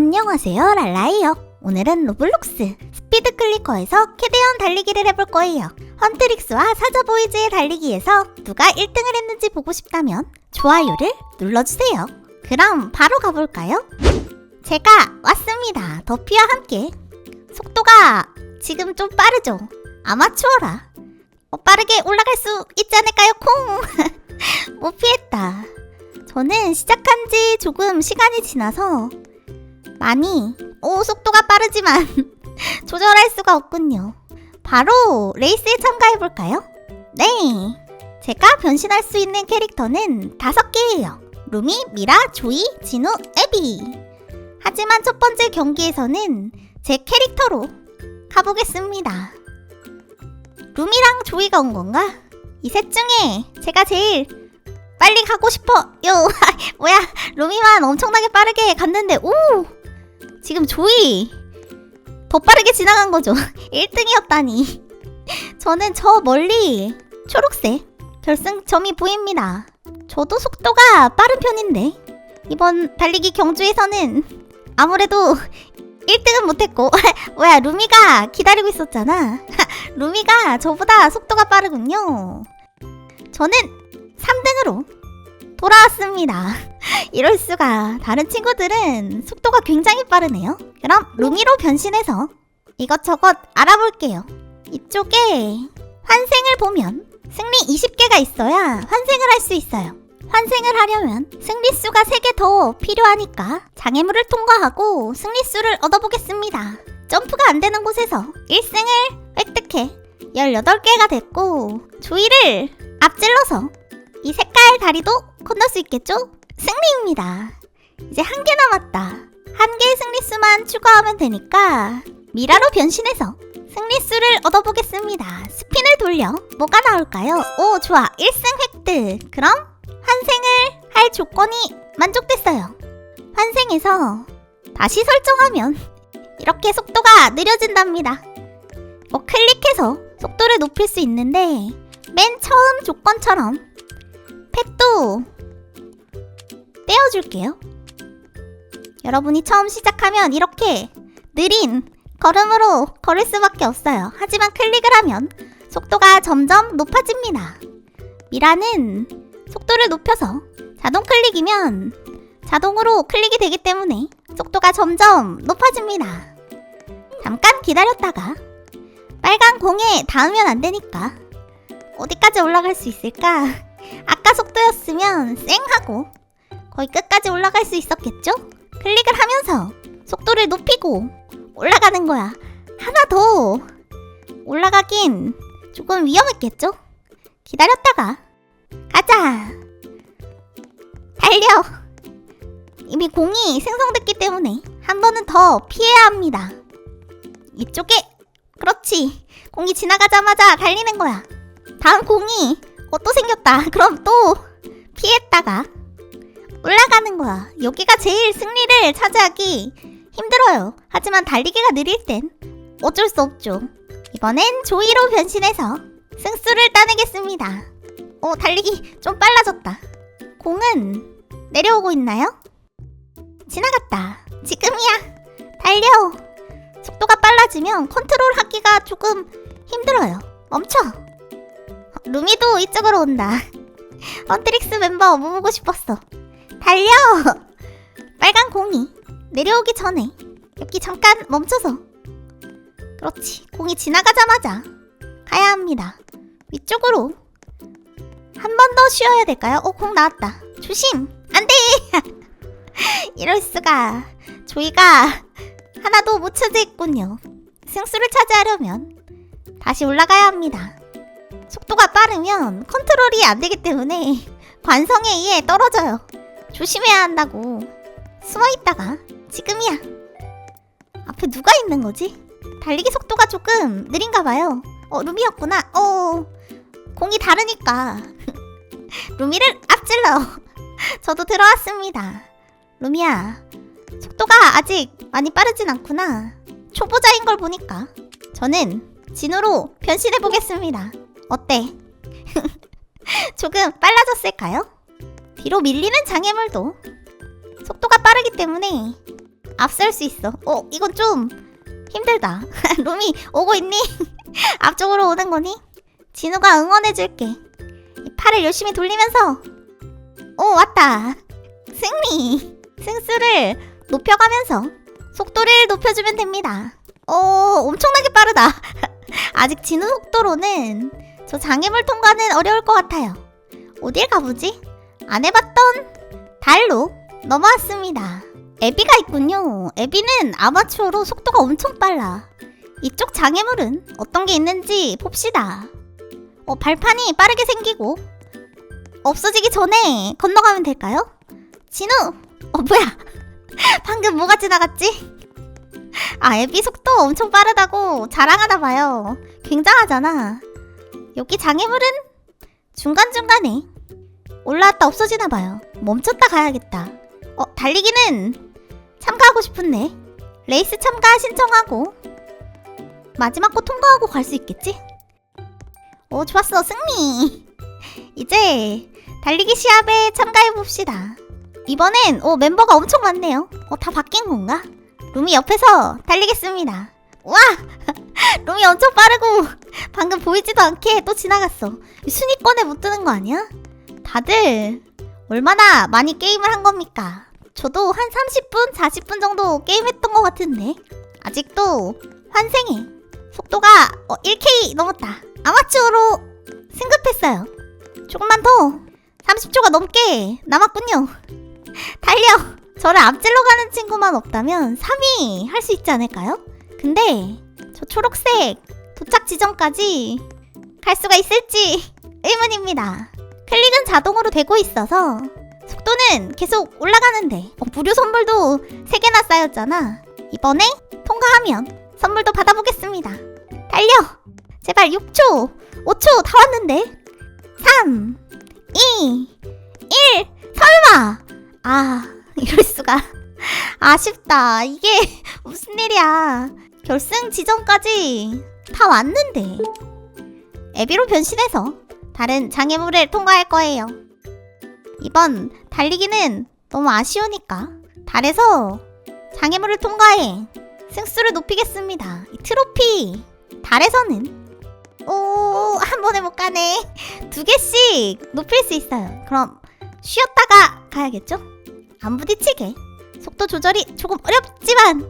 안녕하세요 랄라이요. 오늘은 로블록스 스피드 클리커에서 캐대언 달리기를 해볼 거예요. 헌트릭스와 사자보이즈의 달리기에서 누가 1등을 했는지 보고 싶다면 좋아요를 눌러주세요. 그럼 바로 가볼까요? 제가 왔습니다. 더피와 함께. 속도가 지금 좀 빠르죠? 아마추어라. 어, 빠르게 올라갈 수 있지 않을까요? 콩! 못 피했다. 저는 시작한 지 조금 시간이 지나서 많이 오 속도가 빠르지만 조절할 수가 없군요. 바로 레이스에 참가해 볼까요? 네. 제가 변신할 수 있는 캐릭터는 다섯 개예요. 루미, 미라, 조이, 진우, 에비. 하지만 첫 번째 경기에서는 제 캐릭터로 가보겠습니다. 루미랑 조이가 온 건가? 이 셋 중에 제가 제일 빨리 가고 싶어. 요, 뭐야? 루미만 엄청나게 빠르게 갔는데, 오! 지금 조이 더 빠르게 지나간 거죠. 1등이었다니. 저는 저 멀리 초록색 결승점이 보입니다. 저도 속도가 빠른 편인데 이번 달리기 경주에서는 아무래도 1등은 못했고 뭐야 루미가 기다리고 있었잖아. 루미가 저보다 속도가 빠르군요. 저는 3등으로 돌아왔습니다. 이럴 수가. 다른 친구들은 속도가 굉장히 빠르네요. 그럼 루미로 변신해서 이것저것 알아볼게요. 이쪽에 환생을 보면 승리 20개가 있어야 환생을 할 수 있어요. 환생을 하려면 승리수가 3개 더 필요하니까 장애물을 통과하고 승리수를 얻어보겠습니다. 점프가 안 되는 곳에서 1승을 획득해 18개가 됐고 조이를 앞질러서 이 색깔 다리도 건널 수 있겠죠? 승리입니다. 이제 한 개 남았다. 한 개의 승리수만 추가하면 되니까 미라로 변신해서 승리수를 얻어보겠습니다. 스핀을 돌려 뭐가 나올까요? 오 좋아 1승 획득. 그럼 환생을 할 조건이 만족됐어요. 환생해서 다시 설정하면 이렇게 속도가 느려진답니다. 뭐 클릭해서 속도를 높일 수 있는데 맨 처음 조건처럼 펫도 떼어줄게요. 여러분이 처음 시작하면 이렇게 느린 걸음으로 걸을 수밖에 없어요. 하지만 클릭을 하면 속도가 점점 높아집니다. 미라는 속도를 높여서 자동 클릭이면 자동으로 클릭이 되기 때문에 속도가 점점 높아집니다. 잠깐 기다렸다가 빨간 공에 닿으면 안 되니까 어디까지 올라갈 수 있을까? 아까 속도였으면 쌩 하고 거의 끝까지 올라갈 수 있었겠죠? 클릭을 하면서 속도를 높이고 올라가는 거야. 하나 더 올라가긴 조금 위험했겠죠? 기다렸다가 가자. 달려. 이미 공이 생성됐기 때문에 한 번은 더 피해야 합니다. 이쪽에 그렇지. 공이 지나가자마자 달리는 거야. 다음 공이 어, 또 생겼다. 그럼 또 피했다가 올라가는 거야. 여기가 제일 승리를 차지하기 힘들어요. 하지만 달리기가 느릴 땐 어쩔 수 없죠. 이번엔 조이로 변신해서 승수를 따내겠습니다. 오, 달리기 좀 빨라졌다. 공은 내려오고 있나요? 지나갔다. 지금이야. 달려. 속도가 빨라지면 컨트롤 하기가 조금 힘들어요. 멈춰. 루미도 이쪽으로 온다. 헌트릭스 멤버 모으고 싶었어. 달려! 빨간 공이 내려오기 전에 여기 잠깐 멈춰서. 그렇지. 공이 지나가자마자 가야 합니다. 위쪽으로 한 번 더 쉬어야 될까요? 어, 공 나왔다. 조심! 안 돼! 이럴 수가. 조이가 하나도 못 차지했군요. 승수를 차지하려면 다시 올라가야 합니다. 속도가 빠르면 컨트롤이 안 되기 때문에 관성에 의해 떨어져요. 조심해야 한다고. 숨어 있다가 지금이야. 앞에 누가 있는 거지? 달리기 속도가 조금 느린가 봐요. 어, 루미였구나. 어, 공이 다르니까. 루미를 앞질러. 저도 들어왔습니다. 루미야, 속도가 아직 많이 빠르진 않구나. 초보자인 걸 보니까. 저는 진우로 변신해 보겠습니다. 어때? 조금 빨라졌을까요? 뒤로 밀리는 장애물도 속도가 빠르기 때문에 앞설 수 있어. 어, 이건 좀 힘들다. 루미 오고 있니? 앞쪽으로 오는 거니? 진우가 응원해줄게. 이 팔을 열심히 돌리면서 오 왔다. 승리. 승수를 높여가면서 속도를 높여주면 됩니다. 오 엄청나게 빠르다. 아직 진우 속도로는 저 장애물 통과는 어려울 것 같아요. 어딜 가보지? 안 해봤던 달로 넘어왔습니다. 에비가 있군요. 에비는 아마추어로 속도가 엄청 빨라. 이쪽 장애물은 어떤 게 있는지 봅시다. 어, 발판이 빠르게 생기고 없어지기 전에 건너가면 될까요? 진우! 어, 뭐야? 방금 뭐가 지나갔지? 아, 에비 속도 엄청 빠르다고 자랑하나 봐요. 굉장하잖아. 여기 장애물은 중간중간에 올라왔다 없어지나 봐요. 멈췄다 가야겠다. 어, 달리기는 참가하고 싶은데. 레이스 참가 신청하고 마지막 거 통과하고 갈 수 있겠지? 오, 좋았어. 승리. 이제 달리기 시합에 참가해 봅시다. 이번엔 오 멤버가 엄청 많네요. 어, 다 바뀐 건가? 루미 옆에서 달리겠습니다. 와! 루미 엄청 빠르고 방금 보이지도 않게 또 지나갔어. 순위권에 못 드는 거 아니야? 다들 얼마나 많이 게임을 한 겁니까? 저도 한 30분, 40분 정도 게임했던 것 같은데 아직도 환생해. 속도가 어, 1K 넘었다. 아마추어로 승급했어요. 조금만 더 30초가 넘게 남았군요. 달려! 저를 앞질러 가는 친구만 없다면 3위 할 수 있지 않을까요? 근데 저 초록색 도착 지점까지 갈 수가 있을지 의문입니다. 클릭은 자동으로 되고 있어서 속도는 계속 올라가는데 어, 무료 선물도 3개나 쌓였잖아. 이번에 통과하면 선물도 받아보겠습니다. 달려! 제발 6초, 5초 다 왔는데 3, 2, 1, 설마! 아, 이럴 수가. 아쉽다. 이게 무슨 일이야. 결승 지점까지 다 왔는데. 에비로 변신해서 다른 장애물을 통과할 거예요. 이번 달리기는 너무 아쉬우니까 달에서 장애물을 통과해 승수를 높이겠습니다. 이 트로피 달에서는 오, 한 번에 못 가네. 두 개씩 높일 수 있어요. 그럼 쉬었다가 가야겠죠? 안 부딪히게. 속도 조절이 조금 어렵지만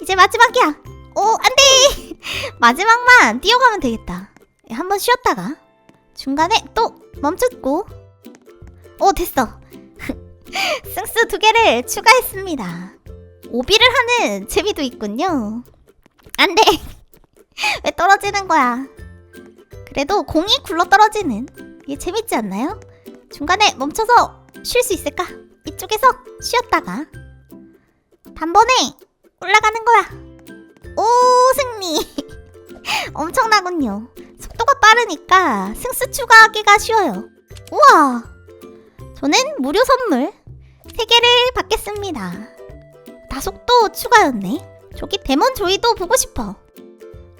이제 마지막이야. 오, 안 돼. 마지막만 뛰어가면 되겠다. 한 번 쉬었다가 중간에 또 멈췄고 오, 됐어. 승수 두 개를 추가했습니다. 오비를 하는 재미도 있군요. 안 돼. 왜 떨어지는 거야? 그래도 공이 굴러 떨어지는 이게 재밌지 않나요? 중간에 멈춰서 쉴 수 있을까? 이쪽에서 쉬었다가 단번에 올라가는 거야. 오 승리. 엄청나군요. 속도가 빠르니까 승수 추가하기가 쉬워요. 우와. 저는 무료 선물 3개를 받겠습니다. 다 속도 추가였네. 저기 데몬 조이도 보고 싶어.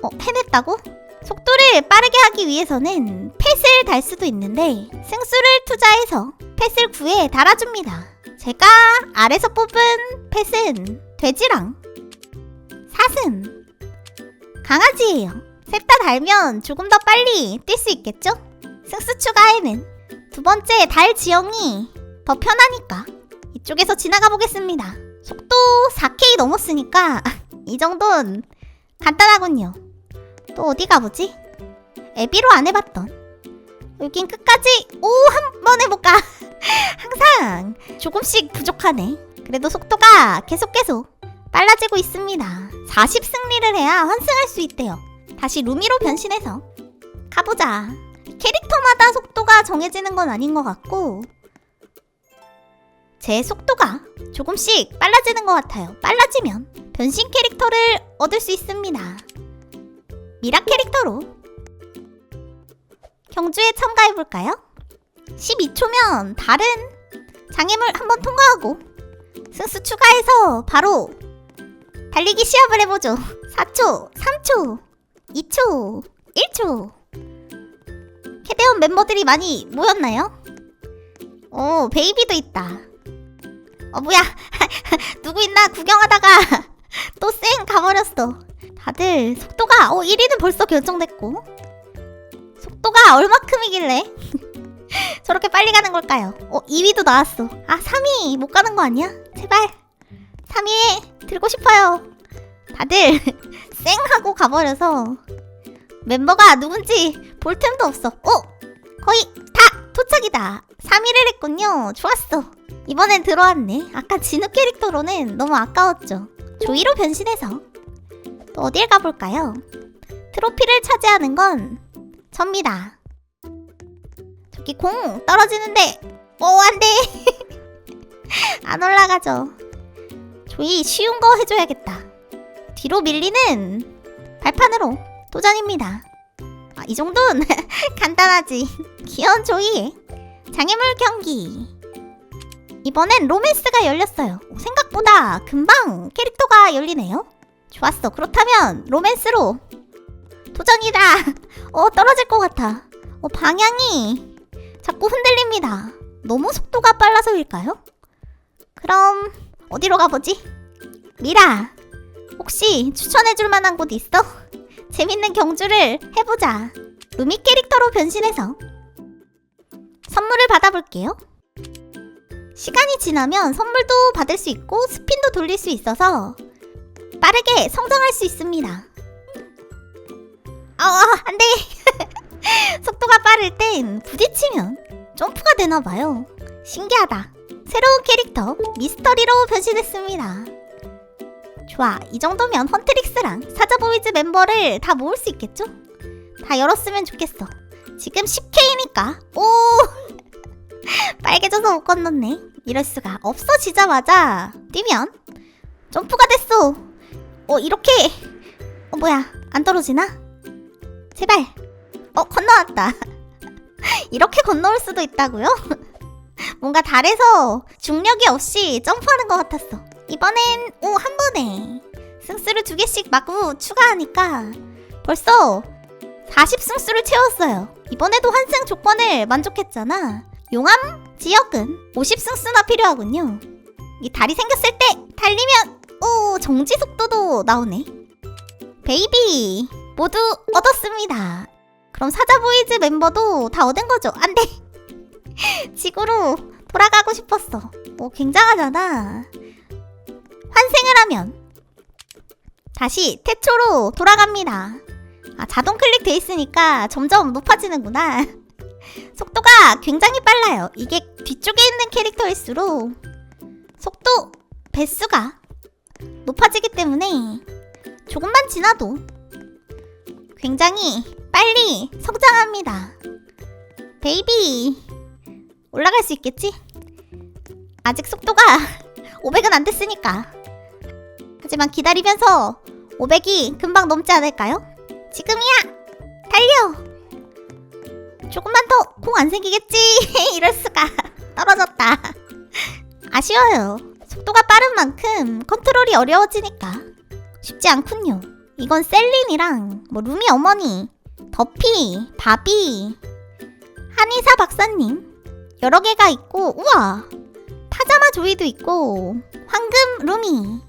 어, 해냈다고? 속도를 빠르게 하기 위해서는 펫을 달 수도 있는데 승수를 투자해서 펫을 구해 달아줍니다. 제가 아래서 뽑은 펫은 돼지랑 사슴, 강아지예요. 셋 다 달면 조금 더 빨리 뛸 수 있겠죠? 승수 추가에는 두 번째 달 지형이 더 편하니까 이쪽에서 지나가 보겠습니다. 속도 4K 넘었으니까 이 정도는 간단하군요. 또 어디 가보지? 애비로 안 해봤던 여긴 끝까지 오한못 가. 항상 조금씩 부족하네. 그래도 속도가 계속 계속 빨라지고 있습니다. 40 승리를 해야 환승할 수 있대요. 다시 루미로 변신해서 가보자. 캐릭터마다 속도가 정해지는 건 아닌 것 같고 제 속도가 조금씩 빨라지는 것 같아요. 빨라지면 변신 캐릭터를 얻을 수 있습니다. 미라 캐릭터로 경주에 참가해볼까요? 12초면 다른 장애물 한번 통과하고 승수 추가해서 바로 달리기 시합을 해보죠. 4초, 3초, 2초, 1초. 캐대원 멤버들이 많이 모였나요? 오, 베이비도 있다. 어 뭐야 누구 있나 구경하다가 또 쌩 가버렸어 다들 속도가 어 1위는 벌써 결정됐고 속도가 얼마큼이길래 저렇게 빨리 가는 걸까요? 어 2위도 나왔어 아 3위 못 가는 거 아니야? 제발 3위 들고 싶어요. 다들 쌩 하고 가버려서 멤버가 누군지 볼 틈도 없어. 어? 거의 다 도착이다. 3위를 했군요. 좋았어. 이번엔 들어왔네. 아까 진흙 캐릭터로는 너무 아까웠죠. 조이로 변신해서. 또 어딜 가볼까요? 트로피를 차지하는 건 접니다. 저기 공 떨어지는데. 오 안돼. 안 올라가죠 조이 쉬운 거 해줘야겠다. 뒤로 밀리는 발판으로 도전입니다. 아, 이 정도는 간단하지. 귀여운 조이의 장애물 경기. 이번엔 로맨스가 열렸어요. 오, 생각보다 금방 캐릭터가 열리네요. 좋았어. 그렇다면 로맨스로 도전이다. 어 떨어질 것 같아. 어 방향이 자꾸 흔들립니다. 너무 속도가 빨라서일까요? 그럼 어디로 가보지? 미라 혹시 추천해줄 만한 곳 있어? 재밌는 경주를 해보자 루미 캐릭터로 변신해서 선물을 받아볼게요 시간이 지나면 선물도 받을 수 있고 스핀도 돌릴 수 있어서 빠르게 성장할 수 있습니다. 아, 안 돼! 속도가 빠를 땐 부딪히면 점프가 되나봐요. 신기하다. 새로운 캐릭터 미스터리로 변신했습니다. 좋아, 이 정도면 헌트릭스랑 사자보이즈 멤버를 다 모을 수 있겠죠? 다 열었으면 좋겠어. 지금 10K니까. 오! 빨개져서 못 건넜네. 이럴 수가. 없어지자마자 뛰면 점프가 됐어. 어 이렇게. 어 뭐야? 안 떨어지나? 제발. 어 건너왔다. 이렇게 건너올 수도 있다고요? 뭔가 달에서 중력이 없이 점프하는 것 같았어. 이번엔 오 한 번에 승수를 두 개씩 마구 추가하니까 벌써 40승수를 채웠어요. 이번에도 환승 조건을 만족했잖아. 용암 지역은 50승수나 필요하군요. 이 달이 생겼을 때 달리면 오 정지 속도도 나오네. 베이비 모두 얻었습니다. 그럼 사자보이즈 멤버도 다 얻은 거죠? 안 돼. 지구로 돌아가고 싶었어. 오 굉장하잖아. 환생을 하면 다시 태초로 돌아갑니다. 아 자동 클릭 돼 있으니까 점점 높아지는구나. 속도가 굉장히 빨라요. 이게 뒤쪽에 있는 캐릭터일수록 속도 배수가 높아지기 때문에 조금만 지나도 굉장히 빨리 성장합니다. 베이비 올라갈 수 있겠지? 아직 속도가 500은 안 됐으니까. 하지만 기다리면서 500이 금방 넘지 않을까요? 지금이야! 달려! 조금만 더 공 안 생기겠지? 이럴 수가 떨어졌다. 아쉬워요. 속도가 빠른 만큼 컨트롤이 어려워지니까 쉽지 않군요. 이건 셀린이랑 뭐 루미 어머니, 더피, 바비, 한의사 박사님 여러 개가 있고 우와 파자마 조이도 있고 황금 루미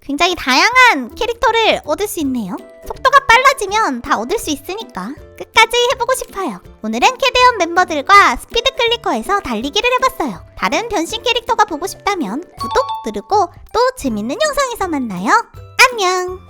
굉장히 다양한 캐릭터를 얻을 수 있네요. 속도가 빨라지면 다 얻을 수 있으니까 끝까지 해보고 싶어요. 오늘은 캐대언 멤버들과 스피드 클리커에서 달리기를 해봤어요. 다른 변신 캐릭터가 보고 싶다면 구독 누르고 또 재밌는 영상에서 만나요. 안녕!